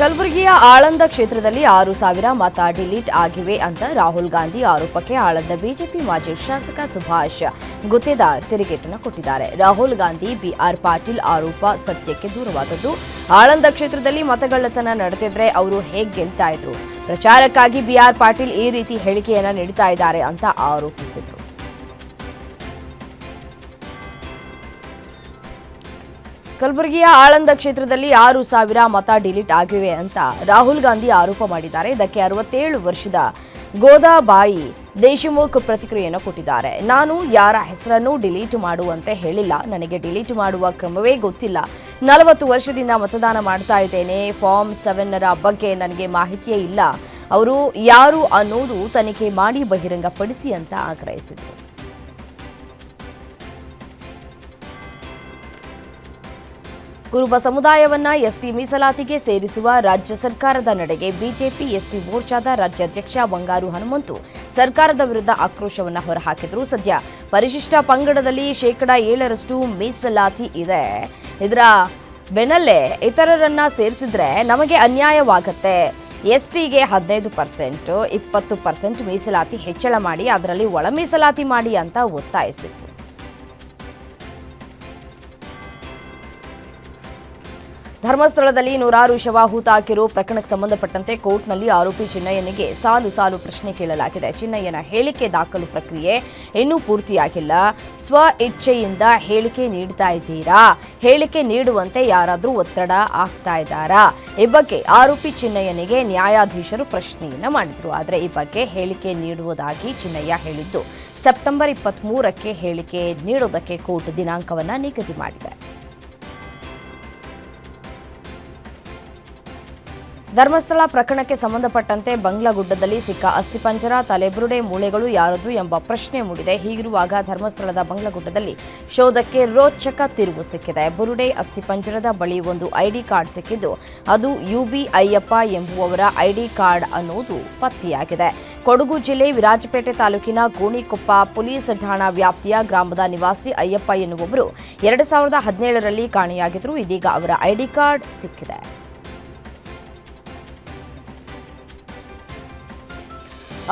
ಕಲಬುರಗಿಯ ಆಳಂದ ಕ್ಷೇತ್ರದಲ್ಲಿ ಆರು ಸಾವಿರ ಮತ ಡಿಲೀಟ್ ಆಗಿವೆ ಅಂತ ರಾಹುಲ್ ಗಾಂಧಿ ಆರೋಪಕ್ಕೆ ಆಳಂದ ಬಿಜೆಪಿ ಮಾಜಿ ಶಾಸಕ ಸುಭಾಷ್ ಗುತ್ತೇದಾರ್ ತಿರುಗೇಟನ್ನು ಕೊಟ್ಟಿದ್ದಾರೆ. ರಾಹುಲ್ ಗಾಂಧಿ, ಬಿಆರ್ ಪಾಟೀಲ್ ಆರೋಪ ಸತ್ಯಕ್ಕೆ ದೂರವಾದದ್ದು. ಆಳಂದ ಕ್ಷೇತ್ರದಲ್ಲಿ ಮತಗಳ್ಳತನ ನಡೆದಿದ್ರೆ ಅವರು ಹೇಗೆ ಗೆಲ್ತಾ ಇದ್ರು? ಪ್ರಚಾರಕ್ಕಾಗಿ ಬಿಆರ್ ಪಾಟೀಲ್ ಈ ರೀತಿ ಹೇಳಿಕೆಯನ್ನ ನೀಡ್ತಾ ಇದ್ದಾರೆ ಅಂತ ಆರೋಪಿಸಿದರು. ಕಲಬುರಗಿಯ ಆಳಂದ ಕ್ಷೇತ್ರದಲ್ಲಿ ಆರು ಸಾವಿರ ಮತ ಡಿಲೀಟ್ ಆಗಿವೆ ಅಂತ ರಾಹುಲ್ ಗಾಂಧಿ ಆರೋಪ ಮಾಡಿದ್ದಾರೆ. ಇದಕ್ಕೆ ಅರವತ್ತೇಳು ವರ್ಷದ ಗೋದಾಬಾಯಿ ದೇಶಮುಖ್ ಪ್ರತಿಕ್ರಿಯೆಯನ್ನು ಕೊಟ್ಟಿದ್ದಾರೆ. ನಾನು ಯಾರ ಹೆಸರನ್ನು ಡಿಲೀಟ್ ಮಾಡುವಂತೆ ಹೇಳಿಲ್ಲ. ನನಗೆ ಡಿಲೀಟ್ ಮಾಡುವ ಕ್ರಮವೇ ಗೊತ್ತಿಲ್ಲ. ನಲವತ್ತು ವರ್ಷದಿಂದ ಮತದಾನ ಮಾಡ್ತಾ ಇದ್ದೇನೆ. ಫಾರ್ಮ್ ಸೆವೆನ್ನರ ಬಗ್ಗೆ ನನಗೆ ಮಾಹಿತಿಯೇ ಇಲ್ಲ. ಅವರು ಯಾರು ಅನ್ನೋದು ತನಿಖೆ ಮಾಡಿ ಬಹಿರಂಗಪಡಿಸಿ ಅಂತ ಆಗ್ರಹಿಸಿದರು. ಕುರುಬ ಸಮುದಾಯವನ್ನ ಎಸ್ಟಿ ಮೀಸಲಾತಿಗೆ ಸೇರಿಸುವ ರಾಜ್ಯ ಸರ್ಕಾರದ ನಡೆಗೆ ಬಿಜೆಪಿ ಎಸ್ಟಿ ಮೋರ್ಚಾದ ರಾಜ್ಯಾಧ್ಯಕ್ಷ ಬಂಗಾರು ಹನುಮಂತು ಸರ್ಕಾರದ ವಿರುದ್ಧ ಆಕ್ರೋಶವನ್ನ ಹೊರಹಾಕಿದ್ರು ಸದ್ಯ. ಪರಿಶಿಷ್ಟ ಪಂಗಡದಲ್ಲಿ ಶೇಕಡಾ ಏಳರಷ್ಟು ಮೀಸಲಾತಿ ಇದೆ. ಇದರ ಬೆನ್ನಲ್ಲೇ ಇತರರನ್ನ ಸೇರಿಸಿದ್ರೆ ನಮಗೆ ಅನ್ಯಾಯವಾಗತ್ತೆ. ಎಸ್ಟಿಗೆ ಹದಿನೈದು ಪರ್ಸೆಂಟ್, ಇಪ್ಪತ್ತು ಪರ್ಸೆಂಟ್ ಮೀಸಲಾತಿ ಹೆಚ್ಚಳ ಮಾಡಿ, ಅದರಲ್ಲಿ ಒಳ ಮೀಸಲಾತಿ ಮಾಡಿ ಅಂತ ಒತ್ತಾಯಿಸಿದ್ರು. ಧರ್ಮಸ್ಥಳದಲ್ಲಿ ನೂರಾರು ಶವ ಹೂತಾಕಿರೋ ಪ್ರಕರಣಕ್ಕೆ ಸಂಬಂಧಪಟ್ಟಂತೆ ಕೋರ್ಟ್ನಲ್ಲಿ ಆರೋಪಿ ಚಿನ್ನಯ್ಯನಿಗೆ ಸಾಲು ಸಾಲು ಪ್ರಶ್ನೆ ಕೇಳಲಾಗಿದೆ. ಚಿನ್ನಯ್ಯನ ಹೇಳಿಕೆ ದಾಖಲು ಪ್ರಕ್ರಿಯೆ ಇನ್ನೂ ಪೂರ್ತಿಯಾಗಿಲ್ಲ. ಸ್ವ ಇಚ್ಛೆಯಿಂದ ಹೇಳಿಕೆ ನೀಡ್ತಾ ಇದ್ದೀರಾ? ಹೇಳಿಕೆ ನೀಡುವಂತೆ ಯಾರಾದರೂ ಒತ್ತಡ ಆಗ್ತಾ ಇದ್ದಾರಾ? ಈ ಬಗ್ಗೆ ಆರೋಪಿ ಚಿನ್ನಯ್ಯನಿಗೆ ನ್ಯಾಯಾಧೀಶರು ಪ್ರಶ್ನೆಯನ್ನು ಮಾಡಿದ್ರು. ಆದರೆ ಈ ಬಗ್ಗೆ ಹೇಳಿಕೆ ನೀಡುವುದಾಗಿ ಚಿನ್ನಯ್ಯ ಹೇಳಿದ್ದು, ಸೆಪ್ಟೆಂಬರ್ ಇಪ್ಪತ್ತ್ ಹೇಳಿಕೆ ನೀಡೋದಕ್ಕೆ ಕೋರ್ಟ್ ದಿನಾಂಕವನ್ನು ನಿಗದಿ ಮಾಡಿದೆ. ಧರ್ಮಸ್ಥಳ ಪ್ರಕರಣಕ್ಕೆ ಸಂಬಂಧಪಟ್ಟಂತೆ ಬಂಗ್ಲಾಗುಡ್ಡದಲ್ಲಿ ಸಿಕ್ಕ ಅಸ್ಥಿಪಂಜರ, ತಲೆಬುರುಡೆ, ಮೂಳೆಗಳು ಯಾರದು ಎಂಬ ಪ್ರಶ್ನೆ ಮೂಡಿದೆ. ಹೀಗಿರುವಾಗ ಧರ್ಮಸ್ಥಳದ ಬಂಗ್ಲಾಗುಡ್ಡದಲ್ಲಿ ಶೋಧಕ್ಕೆ ರೋಚಕ ತಿರುವು ಸಿಕ್ಕಿದೆ. ಬುರುಡೆ ಅಸ್ಥಿಪಂಜರದ ಬಳಿ ಒಂದು ಐಡಿ ಕಾರ್ಡ್ ಸಿಕ್ಕಿದ್ದು, ಅದು ಯುಬಿ ಅಯ್ಯಪ್ಪ ಎಂಬುವವರ ಐಡಿ ಕಾರ್ಡ್ ಅನ್ನುವುದು ಪತ್ತೆಯಾಗಿದೆ. ಕೊಡಗು ಜಿಲ್ಲೆ ವಿರಾಜಪೇಟೆ ತಾಲೂಕಿನ ಗೋಣಿಕೊಪ್ಪ ಪೊಲೀಸ್ ಠಾಣಾ ವ್ಯಾಪ್ತಿಯ ಗ್ರಾಮದ ನಿವಾಸಿ ಅಯ್ಯಪ್ಪ ಎನ್ನುವವರು ಎರಡು ಸಾವಿರದ ಹದಿನೇಳರಲ್ಲಿ ಕಾಣೆಯಾಗಿದ್ದರು. ಇದೀಗ ಅವರ ಐಡಿ ಕಾರ್ಡ್ ಸಿಕ್ಕಿದೆ.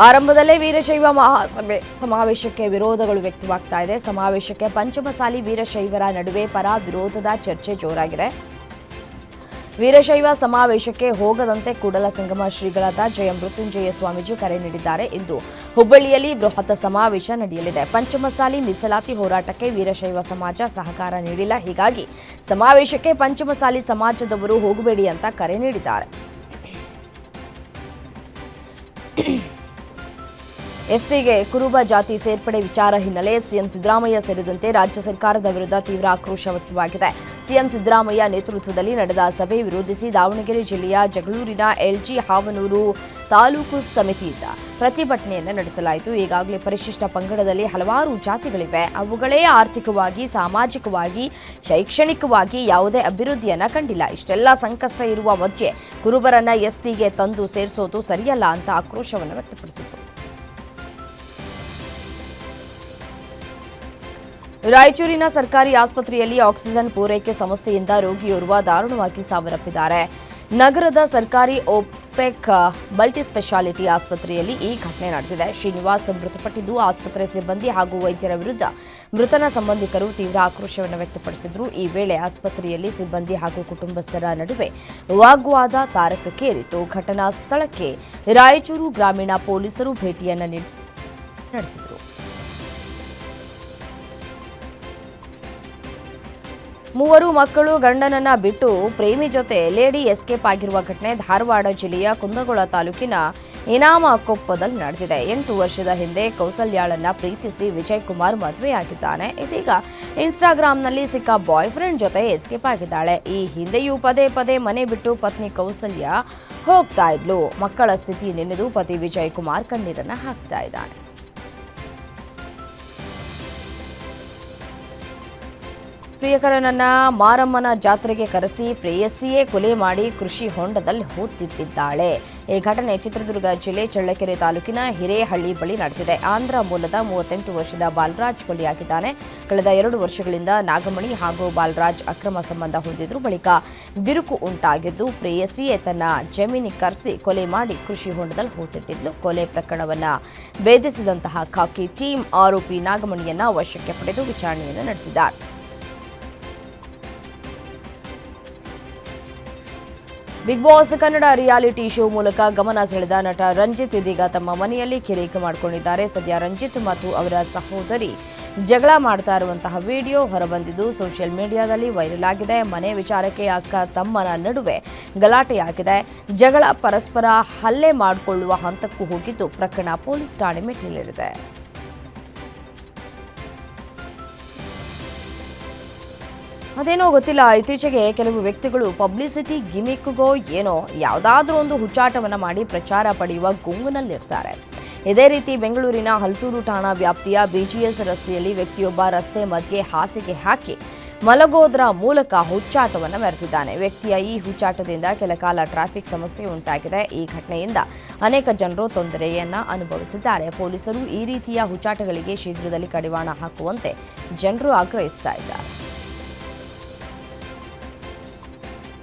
ಆರಂಭದಲ್ಲೇ ವೀರಶೈವ ಮಹಾಸಭೆ ಸಮಾವೇಶಕ್ಕೆ ವಿರೋಧಗಳು ವ್ಯಕ್ತವಾಗ್ತಾ ಇದೆ. ಸಮಾವೇಶಕ್ಕೆ ಪಂಚಮಸಾಲಿ ವೀರಶೈವರ ನಡುವೆ ಪರ ವಿರೋಧದ ಚರ್ಚೆ ಜೋರಾಗಿದೆ. ವೀರಶೈವ ಸಮಾವೇಶಕ್ಕೆ ಹೋಗದಂತೆ ಕೂಡಲ ಸಂಗಮ ಶ್ರೀಗಳಾದ ಜಯ ಮೃತ್ಯುಂಜಯ ಸ್ವಾಮೀಜಿ ಕರೆ ನೀಡಿದ್ದಾರೆ. ಇಂದು ಹುಬ್ಬಳ್ಳಿಯಲ್ಲಿ ಬೃಹತ್ ಸಮಾವೇಶ ನಡೆಯಲಿದೆ. ಪಂಚಮಸಾಲಿ ಮೀಸಲಾತಿ ಹೋರಾಟಕ್ಕೆ ವೀರಶೈವ ಸಮಾಜ ಸಹಕಾರ ನೀಡಿಲ್ಲ. ಹೀಗಾಗಿ ಸಮಾವೇಶಕ್ಕೆ ಪಂಚಮಸಾಲಿ ಸಮಾಜದವರು ಹೋಗಬೇಡಿ ಅಂತ ಕರೆ ನೀಡಿದ್ದಾರೆ. ಎಸ್ಟಿಗೆ ಕುರುಬ ಜಾತಿ ಸೇರ್ಪಡೆ ವಿಚಾರ ಹಿನ್ನೆಲೆ ಸಿಎಂ ಸಿದ್ದರಾಮಯ್ಯ ಸೇರಿದಂತೆ ರಾಜ್ಯ ಸರ್ಕಾರದ ವಿರುದ್ಧ ತೀವ್ರ ಆಕ್ರೋಶ ವ್ಯಕ್ತವಾಗಿದೆ. ಸಿಎಂ ಸಿದ್ದರಾಮಯ್ಯ ನೇತೃತ್ವದಲ್ಲಿ ನಡೆದ ಸಭೆ ವಿರೋಧಿಸಿ ದಾವಣಗೆರೆ ಜಿಲ್ಲೆಯ ಜಗಳೂರಿನ ಎಲ್ಜಿ ಹಾವನೂರು ತಾಲೂಕು ಸಮಿತಿಯಿಂದ ಪ್ರತಿಭಟನೆಯನ್ನು ನಡೆಸಲಾಯಿತು. ಈಗಾಗಲೇ ಪರಿಶಿಷ್ಟ ಪಂಗಡದಲ್ಲಿ ಹಲವಾರು ಜಾತಿಗಳಿವೆ. ಅವುಗಳೇ ಆರ್ಥಿಕವಾಗಿ, ಸಾಮಾಜಿಕವಾಗಿ, ಶೈಕ್ಷಣಿಕವಾಗಿ ಯಾವುದೇ ಅಭಿವೃದ್ಧಿಯನ್ನು ಕಂಡಿಲ್ಲ. ಇಷ್ಟೆಲ್ಲ ಸಂಕಷ್ಟ ಇರುವ ಮಧ್ಯೆ ಕುರುಬರನ್ನ ಎಸ್ಟಿಗೆ ತಂದು ಸೇರಿಸೋದು ಸರಿಯಲ್ಲ ಅಂತ ಆಕ್ರೋಶವನ್ನು ವ್ಯಕ್ತಪಡಿಸಿದರು. ರಾಯಚೂರಿನ ಸರ್ಕಾರಿ ಆಸ್ಪತ್ರೆಯಲ್ಲಿ ಆಕ್ಸಿಜನ್ ಪೂರೈಕೆ ಸಮಸ್ಯೆಯಿಂದ ರೋಗಿಯೋರ್ವ ದಾರುಣವಾಗಿ ಸಾವನ್ನಪ್ಪಿದ್ದಾರೆ. ನಗರದ ಸರ್ಕಾರಿ ಓಪೆಕ್ ಮಲ್ಟಿಸ್ಪೆಷಾಲಿಟಿ ಆಸ್ಪತ್ರೆಯಲ್ಲಿ ಈ ಘಟನೆ ನಡೆದಿದೆ. ಶ್ರೀನಿವಾಸ್ ಮೃತಪಟ್ಟಿದ್ದು ಆಸ್ಪತ್ರೆ ಸಿಬ್ಬಂದಿ ಹಾಗೂ ವೈದ್ಯರ ವಿರುದ್ಧ ಮೃತನ ಸಂಬಂಧಿಕರು ತೀವ್ರ ಆಕ್ರೋಶವನ್ನು ವ್ಯಕ್ತಪಡಿಸಿದ್ರು. ಈ ವೇಳೆ ಆಸ್ಪತ್ರೆಯಲ್ಲಿ ಸಿಬ್ಬಂದಿ ಹಾಗೂ ಕುಟುಂಬಸ್ಥರ ನಡುವೆ ವಾಗ್ವಾದ ತಾರಕಕ್ಕೇರಿತು. ಘಟನಾ ಸ್ಥಳಕ್ಕೆ ರಾಯಚೂರು ಗ್ರಾಮೀಣ ಪೊಲೀಸರು ಭೇಟಿಯನ್ನು ನೀಡಿ ನಡೆಸಿದರು. ಮೂವರು ಮಕ್ಕಳು ಗಂಡನನ್ನ ಬಿಟ್ಟು ಪ್ರೇಮಿ ಜೊತೆ ಲೇಡಿ ಎಸ್ಕೇಪ್ ಆಗಿರುವ ಘಟನೆ ಧಾರವಾಡ ಜಿಲ್ಲೆಯ ಕುಂದಗೋಳ ತಾಲೂಕಿನ ಇನಾಮ ಕೊಪ್ಪದಲ್ಲಿ ನಡೆದಿದೆ. ಎಂಟು ವರ್ಷದ ಹಿಂದೆ ಕೌಸಲ್ಯಾಳನ್ನ ಪ್ರೀತಿಸಿ ವಿಜಯ್ ಕುಮಾರ್ ಮದುವೆಯಾಗಿದ್ದಾನೆ. ಇದೀಗ ಇನ್ಸ್ಟಾಗ್ರಾಂನಲ್ಲಿ ಸಿಕ್ಕ ಬಾಯ್ ಫ್ರೆಂಡ್ ಜೊತೆ ಎಸ್ಕೇಪ್ ಆಗಿದ್ದಾಳೆ. ಈ ಹಿಂದೆಯೂ ಪದೇ ಪದೇ ಮನೆ ಬಿಟ್ಟು ಪತ್ನಿ ಕೌಸಲ್ಯ ಹೋಗ್ತಾ ಇದ್ಲು. ಮಕ್ಕಳ ಸ್ಥಿತಿ ನೆನೆದು ಪತಿ ವಿಜಯ್ ಕುಮಾರ್ ಕಣ್ಣೀರನ್ನ ಹಾಕ್ತಾ ಇದ್ದಾನೆ. ಪ್ರಿಯಕರನನ್ನ ಮಾರಮ್ಮನ ಜಾತ್ರೆಗೆ ಕರೆಸಿ ಪ್ರೇಯಸಿಯೇ ಕೊಲೆ ಮಾಡಿ ಕೃಷಿ ಹೊಂಡದಲ್ಲಿ ಹೂತಿಟ್ಟಿದ್ದಾಳೆ. ಈ ಘಟನೆ ಚಿತ್ರದುರ್ಗ ಜಿಲ್ಲೆ ಚಳ್ಳಕೆರೆ ತಾಲೂಕಿನ ಹಿರೇಹಳ್ಳಿ ಬಳಿ ನಡೆದಿದೆ. ಆಂಧ್ರ ಮೂಲದ ಮೂವತ್ತೆಂಟು ವರ್ಷದ ಬಾಲರಾಜ್ ಕೊಲೆಯಾಗಿದ್ದಾನೆ. ಕಳೆದ ಎರಡು ವರ್ಷಗಳಿಂದ ನಾಗಮಣಿ ಹಾಗೂ ಬಾಲರಾಜ್ ಅಕ್ರಮ ಸಂಬಂಧ ಹೊಂದಿದ್ರು ಬಳಿಕ ಬಿರುಕು ಉಂಟಾಗಿದ್ದು, ಪ್ರೇಯಸಿಯೇ ತನ್ನ ಜಮೀನಿ ಕರೆಸಿ ಕೊಲೆ ಮಾಡಿ ಕೃಷಿ ಹೊಂಡದಲ್ಲಿ ಹೂತಿಟ್ಟಿದ್ಲು. ಕೊಲೆ ಪ್ರಕರಣವನ್ನು ಭೇದಿಸಿದಂತಹ ಖಾಕಿ ಟೀಮ್ ಆರೋಪಿ ನಾಗಮಣಿಯನ್ನ ವಶಕ್ಕೆ ಪಡೆದು ವಿಚಾರಣೆಯನ್ನು ನಡೆಸಿದ್ದಾರೆ. Big boss Kannada reality show ಮೂಲಕ ಗಮನ ಸೆಳೆದ ನಟ ರಂಜಿತ್ ಇದೀಗ ತಮ್ಮ ಮನೆಯಲ್ಲಿ ಕಿರಿಕ್ ಮಾಡಿಕೊಂಡಿದ್ದಾರೆ. ಸದ್ಯ ರಂಜಿತ್ ಮತ್ತು ಅವರ ಸಹೋದರಿ ಜಗಳ ಮಾಡ್ತಾ ಇರುವಂತಹ ವಿಡಿಯೋ ಹೊರಬಂದಿದ್ದು ಸೋಷಿಯಲ್ ಮೀಡಿಯಾದಲ್ಲಿ ವೈರಲ್ ಆಗಿದೆ. ಮನೆ ವಿಚಾರಕ್ಕೆ ಅಕ್ಕ ತಮ್ಮನ ನಡುವೆ ಗಲಾಟೆಯಾಗಿದೆ ಜಗಳ ಪರಸ್ಪರ ಹಲ್ಲೆ ಮಾಡಿಕೊಳ್ಳುವ ಹಂತಕ್ಕೂ ಹೋಗಿದ್ದು ಪ್ರಕರಣ ಪೊಲೀಸ್ ಠಾಣೆ ಮೆಟ್ಟಿಲೇರಿದೆ. ಅದೇನೋ ಗೊತ್ತಿಲ್ಲ. ಇತ್ತೀಚೆಗೆ ಕೆಲವು ವ್ಯಕ್ತಿಗಳು ಪಬ್ಲಿಸಿಟಿ ಗಿಮಿಕ್ಗೋ ಏನೋ ಯಾವುದಾದ್ರೂ ಒಂದು ಹುಚ್ಚಾಟವನ್ನು ಮಾಡಿ ಪ್ರಚಾರ ಪಡೆಯುವ ಗುಂಗಿನಲ್ಲಿರ್ತಾರೆ. ಇದೇ ರೀತಿ ಬೆಂಗಳೂರಿನ ಹಲಸೂರು ಠಾಣಾ ವ್ಯಾಪ್ತಿಯ ಬಿಜಿಎಸ್ ರಸ್ತೆಯಲ್ಲಿ ವ್ಯಕ್ತಿಯೊಬ್ಬ ರಸ್ತೆ ಮಧ್ಯೆ ಹಾಸಿಗೆ ಹಾಕಿ ಮಲಗೋದ್ರ ಮೂಲಕ ಹುಚ್ಚಾಟವನ್ನು ಮೆರೆತಿದ್ದಾನೆ ವ್ಯಕ್ತಿಯ ಈ ಹುಚ್ಚಾಟದಿಂದ ಕೆಲಕಾಲ ಟ್ರಾಫಿಕ್ ಸಮಸ್ಯೆ ಉಂಟಾಗಿದೆ. ಈ ಘಟನೆಯಿಂದ ಅನೇಕ ಜನರು ತೊಂದರೆಯನ್ನ ಅನುಭವಿಸಿದ್ದಾರೆ. ಪೊಲೀಸರು ಈ ರೀತಿಯ ಹುಚ್ಚಾಟಗಳಿಗೆ ಶೀಘ್ರದಲ್ಲಿ ಕಡಿವಾಣ ಹಾಕುವಂತೆ ಜನರು ಆಗ್ರಹಿಸ್ತಾ ಇದ್ದಾರೆ.